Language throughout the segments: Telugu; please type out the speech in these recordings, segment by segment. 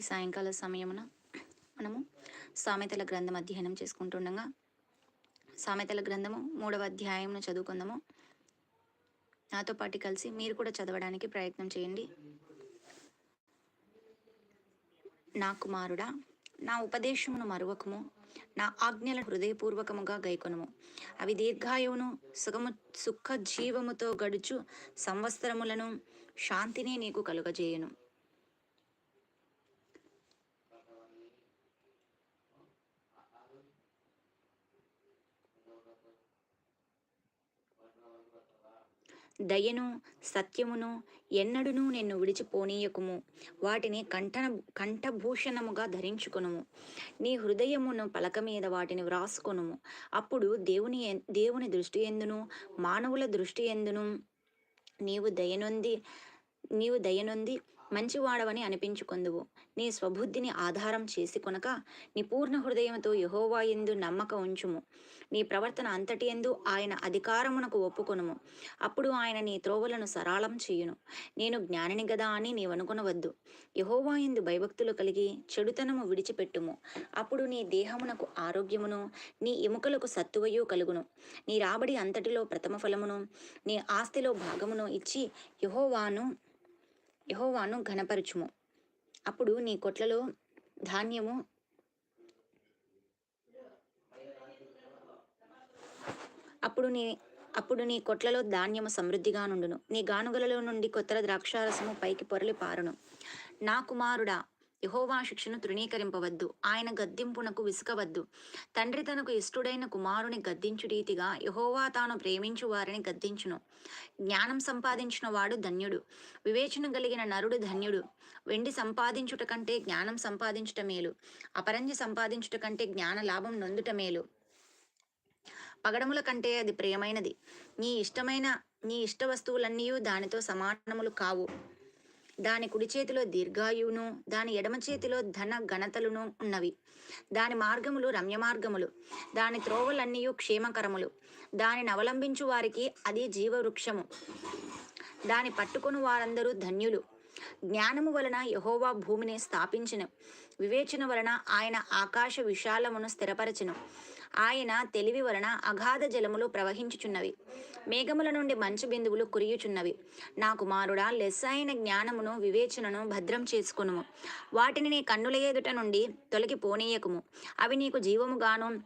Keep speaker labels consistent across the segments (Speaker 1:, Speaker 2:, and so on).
Speaker 1: ఈ సాయంకాల సమయమున మనము సామెతల గ్రంథం అధ్యయనం చేసుకుంటుండగా సామెతల గ్రంథము మూడవ అధ్యాయంను చదువుకుందాము. నాతో పాటు కలిసి మీరు కూడా చదవడానికి ప్రయత్నం చేయండి. నా కుమారుడా నా ఉపదేశమును మరువకము నా ఆజ్ఞలను హృదయపూర్వకముగా గైకొనము. అవి దీర్ఘాయువును సుఖము సుఖ జీవముతో గడుచు సంవత్సరములను శాంతిని నీకు కలుగజేయును. దయను సత్యమును ఎన్నడును నిన్ను విడిచిపోనీయకుము. వాటిని కంఠన కంఠభూషణముగా ధరించుకునుము. నీ హృదయమును పలక మీద వాటిని వ్రాసుకొనుము. అప్పుడు దేవుని దేవుని దృష్టి ఎందును? మానవుల దృష్టి ఎందును? నీవు దయనొంది నీవు దయనొంది మంచివాడవని అనిపించుకొందువు. నీ స్వబుద్ధిని ఆధారం చేసి కొనక నీ పూర్ణ హృదయంతో యహోవా ఎందు నమ్మక ఉంచుము. నీ ప్రవర్తన అంతటి ఎందు ఆయన అధికారమునకు ఒప్పుకొనుము. అప్పుడు ఆయన నీ త్రోవలను సరళం చేయును. నేను జ్ఞానిని గదా అని నీవనుకొనవద్దు. యహోవా ఎందు భయభక్తులు కలిగి చెడుతనము విడిచిపెట్టుము. అప్పుడు నీ దేహమునకు ఆరోగ్యమును నీ ఎముకలకు సత్తువయు కలుగును. నీ రాబడి అంతటిలో ప్రథమ ఫలమును నీ ఆస్తిలో భాగమును ఇచ్చి యహోవాను యహోవాను ఘనపరచుము. అప్పుడు నీ కొట్లలో ధాన్యము అప్పుడు నీ అప్పుడు నీ కొట్లలో ధాన్యము సమృద్ధిగా నుండును. నీ గానుగలలో నుండి కొత్తల ద్రాక్షారసము పైకి పొరలి పారును. నా కుమారుడా యహోవా శిక్షను తృణీకరింపవద్దు. ఆయన గద్దింపునకు విసుకవద్దు తండ్రి తనకు ఇష్టుడైన కుమారుని గద్దించు రీతిగా యహోవా తాను ప్రేమించు వారిని గద్దించును. జ్ఞానం సంపాదించిన వాడు ధన్యుడు. వివేచన కలిగిన నరుడు ధన్యుడు. వెండి సంపాదించుట కంటే జ్ఞానం సంపాదించుట మేలు. అపరంజి సంపాదించుట కంటే జ్ఞాన లాభం నొందుట మేలు. పగడముల కంటే అది ప్రియమైనది. నీ ఇష్టమైన నీ ఇష్ట వస్తువులన్నీ దానితో సమానములు కావు. దాని కుడి చేతిలో దీర్ఘాయువును దాని ఎడమ చేతిలో ధన ఘనతలును ఉన్నవి. దాని మార్గములు రమ్య మార్గములు. దాని త్రోవలన్నీ క్షేమకరములు. దానిని అవలంబించు వారికి అది జీవవృక్షము. దాని పట్టుకొని వారందరూ ధన్యులు. జ్ఞానము వలన యహోవా భూమిని స్థాపించను. వివేచన వలన ఆయన ఆకాశ విశాలమును స్థిరపరచును. ఆయన తెలివి వలన అగాధ జలములు ప్రవహించుచున్నవి. మేఘముల నుండి మంచు బిందువులు కురియుచున్నవి. నా కుమారుడా లెస్సైన జ్ఞానమును వివేచనను భద్రం చేసుకునుము. వాటిని నీ కన్నుల ఎదుట నుండి తొలగి పోనీయకుము అవి నీకు జీవముగాను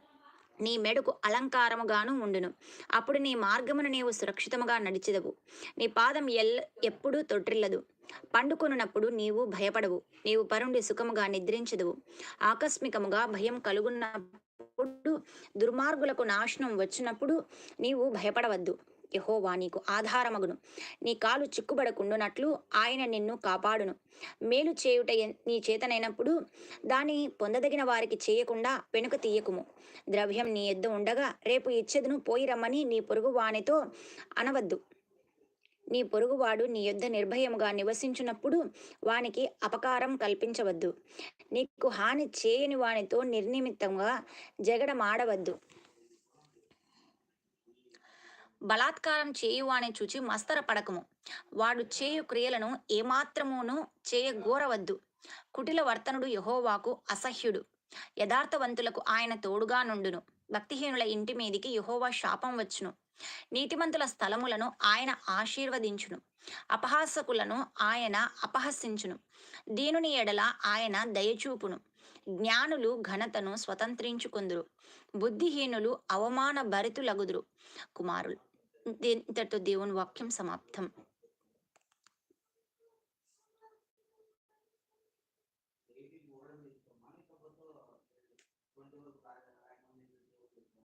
Speaker 1: నీ మెడకు అలంకారముగాను ఉండును. అప్పుడు నీ మార్గమును నీవు సురక్షితముగా నడిచెదవు. నీ పాదం ఎల్ ఎప్పుడూ తొట్టిల్లదు. పండుకొనున్నప్పుడు నీవు భయపడవు. నీవు పరుండి సుఖముగా నిద్రించదువు. ఆకస్మికముగా భయం కలుగున్నప్పుడు దుర్మార్గులకు నాశనం వచ్చినప్పుడు నీవు భయపడవద్దు. యహోవా నీకు ఆధారమగును. నీ కాలు చిక్కుబడకుండునట్లు ఆయన నిన్ను కాపాడును. మేలు చేయుట నీ చేతనైనప్పుడు దాని పొందదగిన వారికి చేయకుండా వెనుక తీయకుము. ద్రవ్యం నీ ఎద్దు ఉండగా రేపు ఇచ్చేదును పోయి రమ్మని నీ పొరుగు వానితో అనవద్దు. నీ పొరుగువాడు నీ యొద్ద నిర్భయముగా నివసించున్నప్పుడు వానికి అపకారం కల్పించవద్దు. నీకు హాని చేయని వానితో నిర్నిమిత్తంగా జగడమాడవద్దు. బలాత్కారం చేయువాని చూచి మస్తర పడకము వాడు చేయు క్రియలను ఏమాత్రమును చేయగోరవద్దు. కుటిల వర్తనుడు యహోవాకు అసహ్యుడు. యథార్థవంతులకు ఆయన తోడుగా నుండును. భక్తిహీనుల ఇంటి మీదికి యహోవా శాపం వచ్చును. నీతిమంతుల స్థలములను ఆయన ఆశీర్వదించును. అపహాసకులను ఆయన అపహసించును. దీనుని ఎడల ఆయన దయచూపును. జ్ఞానులు ఘనతను స్వతంత్రించుకుందురు. బుద్ధిహీనులు అవమాన భరితులగుదురు కుమారులు దే- ఇంతటితో దేవుని వాక్యం సమాప్తం.